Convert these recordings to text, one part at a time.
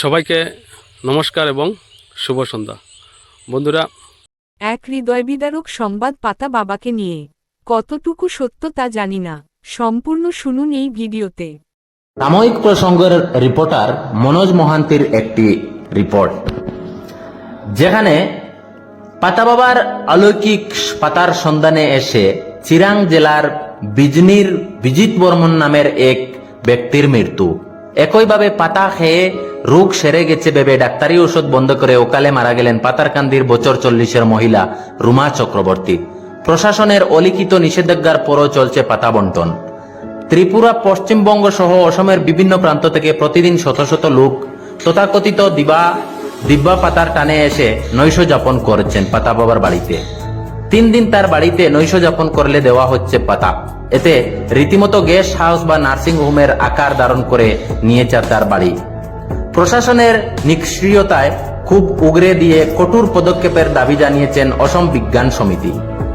সবাইকে নমস্কার এবং শুভ সন্ধ্যা। বন্ধুরা এক হৃদয়বিদারক সংবাদ পাতা বাবাকে নিয়ে কতটুকু সত্য তা জানি না। সম্পূর্ণ শুনুন এই ভিডিওতে। সাময়িক প্রসঙ্গের রিপোর্টার মনোজ মহান্তির একটি রিপোর্ট যেখানে পাতা বাবার অলৌকিক পাতার সন্ধানে এসে চিরাং জেলার বিজনির বিজিত বর্মন নামের এক ব্যক্তির মৃত্যু। একইভাবে পাতা খেয়ে রোগ সেরে গেছে ভেবে ডাক্তারি ওষুধ বন্ধ করে ওকালে মারা গেলেন পাতারকান্দির বছর চল্লিশের মহিলা রুমা চক্রবর্তী। প্রশাসনের অলিখিত নিষেধাজ্ঞার পরও চলছে পাতা বন্টন। ত্রিপুরা, পশ্চিমবঙ্গ সহ অসমের বিভিন্ন প্রান্ত থেকে প্রতিদিন শত শত লোক তথাকথিত দিবা, দিব্যা পাতার টানে এসে নৈশ যাপন করছেন পাতা বাবার বাড়িতে। তিন দিন তার বাড়িতে নৈশ যাপন করলে দেওয়া হচ্ছে পাতা। এতে রীতিমতো গেস্ট হাউস বা নার্সিং হোমের আকার ধারণ করে নিয়েছে তার বাড়ি। প্রশাসনের নিষ্ক্রিয়তায় খুব উগরে দিয়ে কঠোর পদক্ষেপের দাবি জানিয়েছেন অসম বিজ্ঞান সমিতি।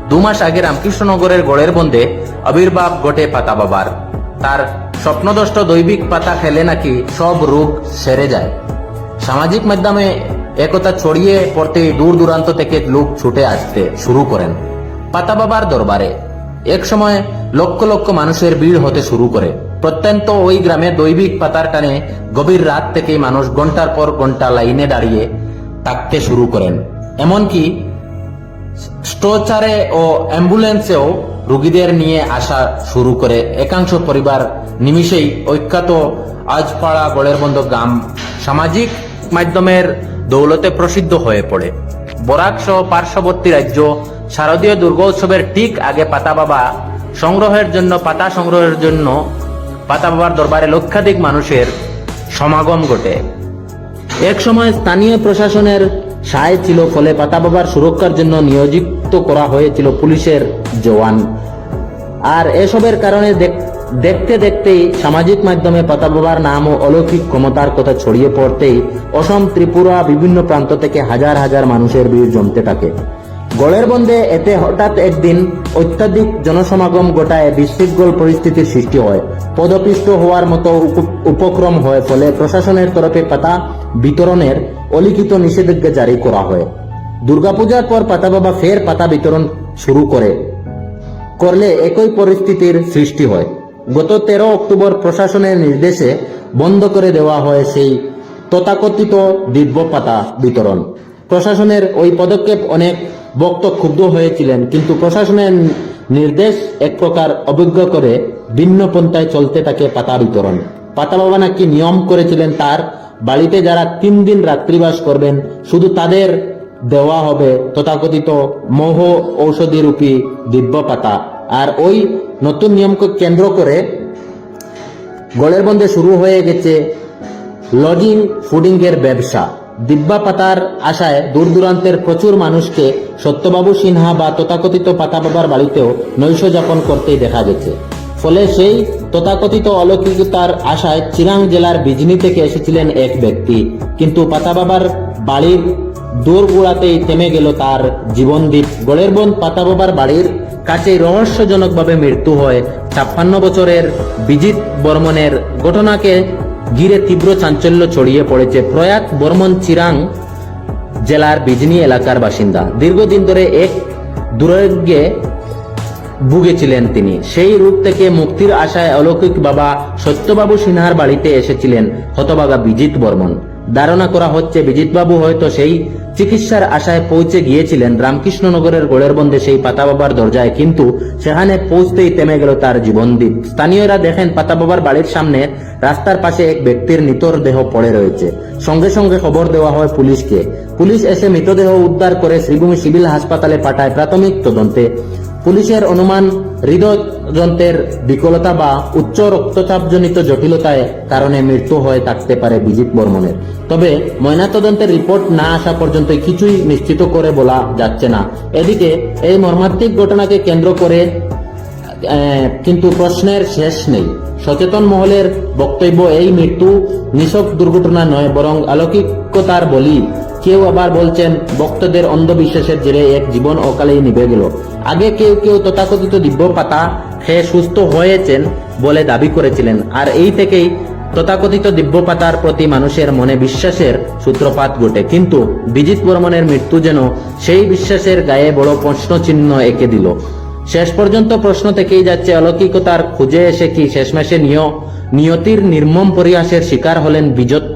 দু মাস আগে রামকৃষ্ণনগরের গড়ের বন্ধে আবির্ভাব ঘটে পাতা বাবার। তার স্বপ্নদষ্ট দৈবিক পাতা খেলে নাকি সব রোগ সেরে যায়। সামাজিক মাধ্যমে একতা ছড়িয়ে পড়তে দূর দূরান্ত থেকে লোক ছুটে আসতে শুরু করেন। পাতা বাবার দরবারে। এক সময় লক্ষ লক্ষ মানুষের ভিড় হতে শুরু করে। প্রত্যন্ত ওই গ্রামে দৈবিক পাতার টানে গভীর রাত থেকেই মানুষ ঘণ্টার পর ঘণ্টা লাইনে দাঁড়িয়ে থাকতে শুরু করেন। এমনকি স্ট্রোচারে ও অ্যাম্বুলেন্সেও রোগীদের নিয়ে আসা শুরু করে। একাংশ পরিবার নিমিষেই ঐক্যাত আজপাড়া গড়ের বন্ধ গ্রাম সামাজিক মাধ্যমের দৌলতে প্রসিদ্ধ হয়ে পড়ে। বরাক সহ পার্শ্ববর্তী রাজ্য শারদীয় দুর্গোৎসবের ঠিক আগে পাতা বাবা সংগ্রহের জন্য, পাতা সংগ্রহের জন্য পাতা বাবার দরবারে লক্ষাধিক মানুষের সমাগম ঘটে। এক সময় স্থানীয় প্রশাসনের সায় ছিল, ফলে পাতা বাবার সুরক্ষার জন্য নিয়োজিত করা হয়েছিল পুলিশের জওয়ান। আর এসবের কারণে দেখ- দেখতে দেখতেই সামাজিক মাধ্যমে পাতা বাবার নাম ও অলৌকিক ক্ষমতার কথা ছড়িয়ে পড়তেই অসম ত্রিপুরা বিভিন্ন প্রান্ত থেকে হাজার হাজার মানুষের ভিড় জমতে থাকে। গড়ের বন্ধে এতে হঠাৎ একদিন অত্যাধিক জনসমাগম ঘটায় বিশৃঙ্খল পরিস্থিতির সৃষ্টি হয়। পদপিষ্ট হওয়ার মতো উপক্রম হয় ফলে প্রশাসনের তরফে পাতা বিতরণের অলিখিত নিষেধাজ্ঞা জারি করা হয়। দুর্গাপূজার পর পাতা বাবা ফের পাতা বিতরণ শুরু করে। করলে একই পরিস্থিতির সৃষ্টি হয়। গত তেরো অক্টোবর প্রশাসনের নির্দেশে বন্ধ করে দেওয়া হয় সেই তথাকথিত দিব্য পাতা বিতরণ। প্রশাসনের ওই পদক্ষেপ অনেক বক্ত ক্ষুব্ধ হয়েছিলেন, কিন্তু প্রশাসনের নির্দেশ এক প্রকার অভিজ্ঞ করে ভিন্ন পন্থায় চলতে থাকে পাতা বিতরণ। পাতা বাবা নাকি নিয়ম করেছিলেন তার বাড়িতে যারা তিন দিন রাত্রিবাস করবেন, শুধু তাদের দেওয়া হবে তথাকথিত মোহ ঔষধি রূপী দিব্য পাতা। আর ওই নতুন নিয়মকে কেন্দ্র করে গলের বন্ধে শুরু হয়ে গেছে লজিং ফুডিং এর ব্যবসা। দিব্যা পাতার আশায় দূর দূরান্তের প্রচুর মানুষকে সত্যবাবু সিনহা বা তথাকথিত পাতা বাবার বাড়িতেও নৈশ যাপন করতেই দেখা গেছে। ফলে সেই তথাকথিত অলৌকিকতার আশায় চিরাং জেলার বিজনি থেকে এসেছিলেন এক ব্যক্তি। কিন্তু পাতা বাবার বাড়ির দূর গুড়াতেই থেমে গেল তার জীবনদ্বীপ গড়ের বন পাতা বাবার বাড়ির কাছে রহস্যজনকভাবে মৃত্যু হয়। ছাপ্পান্ন বছরের বিজিত বর্মনের ঘটনাকে ঘিরে তীব্র চাঞ্চল্য ছড়িয়ে পড়েছে। প্রয়াত বর্মন চিরাং জেলার বিজনি এলাকার বাসিন্দা। দীর্ঘদিন ধরে এক দুরারোগ্যে ভুগেছিলেন তিনি। সেই রূপ থেকে মুক্তির আশায় অলৌকিক বাবা সত্যবাবু সিনহার বাড়িতে এসেছিলেন হতবাগা বিজিত বর্মন ধারণা করা হচ্ছে বিজিতবাবু হয়তো সেই চিকিৎসার আশায় পৌঁছে গিয়েছিলেন রামকৃষ্ণনগরের গোড়ের বন্ধে সেই পাতা বাবার দরজায়, কিন্তু সেখানে পৌঁছতেই থেমে গেল তার জীবনদ্বীপ স্থানীয়রা দেখেন পাতা বাবার বাড়ির সামনে রাস্তার পাশে এক ব্যক্তির নিতর দেহ পড়ে রয়েছে। সঙ্গে সঙ্গে খবর দেওয়া হয় পুলিশকে। পুলিশ এসে মৃতদেহ উদ্ধার করে শ্রীভূমি সিভিল হাসপাতালে পাঠায় প্রাথমিক তদন্তে। পুলিশের অনুমান হৃদযন্ত্রের বিকলতা বা উচ্চ রক্তচাপজনিত জটিলতায় কারণে মৃত্যু হয়ে থাকতে পারে বিজিত বর্মনের তবে ময়নাতদন্তের রিপোর্ট না আসা পর্যন্ত কিছুই নিশ্চিত করে বলা যাচ্ছে না। এদিকে এই মর্মান্তিক ঘটনাকে কেন্দ্র করে কিন্তু প্রশ্নের শেষ নেই। সচেতন মহলের বক্তব্য এই মৃত্যু নিছক দুর্ঘটনা নয়, বরং অলৌকিকতার বলি। কেউ আবার বলছেন, ভক্তদের অন্ধবিশ্বাসের জেরে এক জীবন অকালেই নিভে গেল। আগে কেউ কেউ তথাকথিত দিব্য পাতা খেয়ে সুস্থ হয়েছেন বলে দাবি করেছিলেন। আর এই থেকেই তথাকথিত দিব্যপাতার প্রতি মানুষের মনে বিশ্বাসের সূত্রপাত ঘটে। কিন্তু বিজিত বর্মনের মৃত্যু যেন সেই বিশ্বাসের গায়ে বড় প্রশ্ন চিহ্ন এঁকে দিল। শেষ পর্যন্ত প্রশ্ন থেকেই যাচ্ছে, অলৌকিকতার খুঁজে এসে কি শেষমেশে নিয়, নিয়তির নির্মম পরিহাসের শিকার হলেন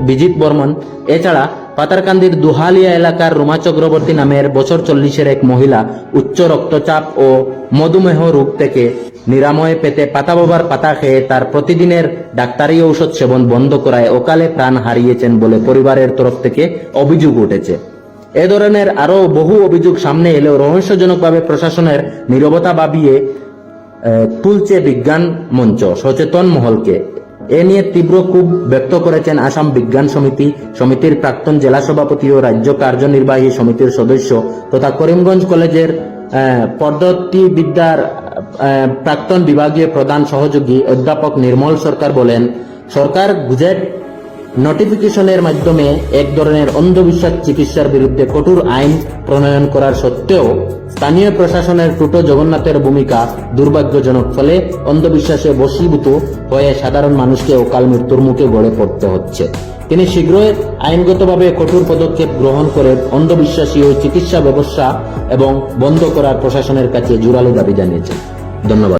বিজিত বর্মন এছাড়া পাতারকান্দির দুহালিয়া এলাকার রুমা চক্রবর্তী নামের বছর চল্লিশের এক মহিলা উচ্চ রক্তচাপ ও মধুমেহ রোগ থেকে নিরাময় পেতে পাতা বাবার পাতা খেয়ে তার প্রতিদিনের ডাক্তারি ঔষধ সেবন বন্ধ করায় অকালে প্রাণ হারিয়েছেন বলে পরিবারের তরফ থেকে অভিযোগ উঠেছে। এ ধরনের আরও বহু অভিযোগ সামনে এলেও রহস্যজনকভাবে প্রশাসনের নীরবতা ভাবিয়ে তুলছে বিজ্ঞান মঞ্চ সচেতন মহলকে। এ নিয়ে তীব্র ক্ষোভ ব্যক্ত করেছেন আসাম বিজ্ঞান সমিতি সমিতির প্রাক্তন জেলা সভাপতি ও রাজ্য কার্যনির্বাহী সমিতির সদস্য তথা করিমগঞ্জ কলেজের আহ, পদ্ধতি বিদ্যার প্রাক্তন বিভাগীয় প্রধান সহযোগী অধ্যাপক নির্মল সরকার বলেন সরকার গুজেট নোটিফিকেশনের মাধ্যমে এক ধরনের অন্ধবিশ্বাস চিকিৎসার বিরুদ্ধে কঠোর আইন প্রণয়ন করার সত্ত্বেও স্থানীয় প্রশাসনের টুটো জগন্নাথের ভূমিকা দুর্ভাগ্যজনক। ফলে অন্ধবিশ্বাসে বশীভূত হয়ে সাধারণ মানুষকে অকাল মৃত্যুর মুখে গড়ে পড়তে হচ্ছে। তিনি শীঘ্রই আইনগতভাবে কঠোর পদক্ষেপ গ্রহণ করে অন্ধবিশ্বাসী ও চিকিৎসা ব্যবস্থা এবং বন্ধ করার প্রশাসনের কাছে জোরালো দাবি জানিয়েছেন। ধন্যবাদ।